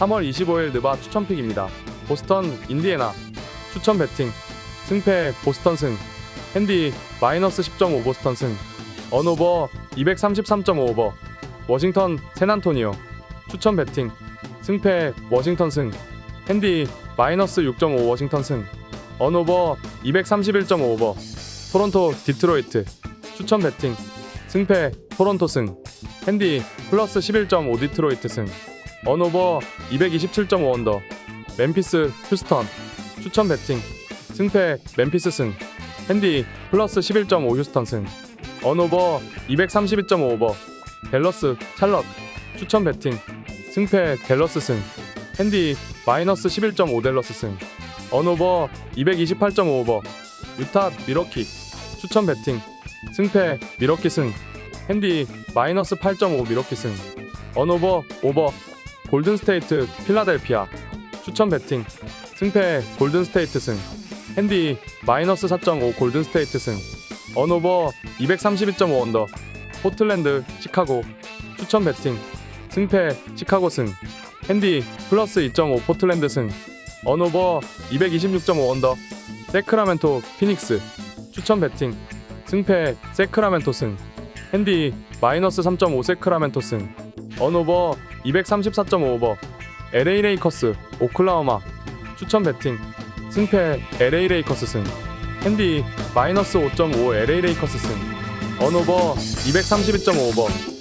3월 25일 느바 추천픽입니다. 보스턴 인디애나 추천 배팅 승패 보스턴 승 핸디 마이너스 10.5 보스턴 승 언오버 233.5 오버 워싱턴 샌안토니오 추천 배팅 승패 워싱턴 승 핸디 마이너스 6.5 워싱턴 승 언오버 231.5 오버 토론토 디트로이트 추천 배팅 승패 토론토 승 핸디 플러스 11.5 디트로이트 승 언오버 227.5 언더 멤피스 휴스턴 추천 배팅 승패 멤피스 승 핸디 플러스 11.5 휴스턴 승 언오버 232.5 오버 댈러스 찰럿 추천 배팅 승패 댈러스 승 핸디 마이너스 11.5 댈러스 승 언오버 228.5 오버 유타 미러키 추천 배팅 승패 미러키 승 핸디 마이너스 8.5 미러키 승 언오버 오버 골든스테이트 필라델피아. 추천 배팅. 승패 골든스테이트 승. 핸디 마이너스 4.5 골든스테이트 승. 언오버 232.5 언더. 포틀랜드 시카고. 추천 배팅. 승패 시카고 승. 핸디 플러스 2.5 포틀랜드 승. 언오버 226.5 언더. 세크라멘토 피닉스. 추천 배팅. 승패 세크라멘토 승. 핸디 마이너스 3.5 세크라멘토 승 언오버 234.5 오버 LA 레이커스 오클라호마 추천 배팅 승패 LA 레이커스 승 핸디 마이너스 5.5 LA 레이커스 승 언오버 232.5 오버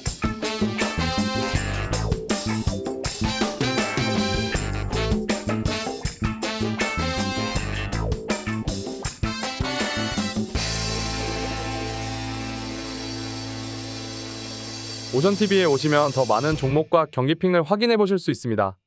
오션TV에 오시면 더 많은 종목과 경기핑을 확인해 보실 수 있습니다.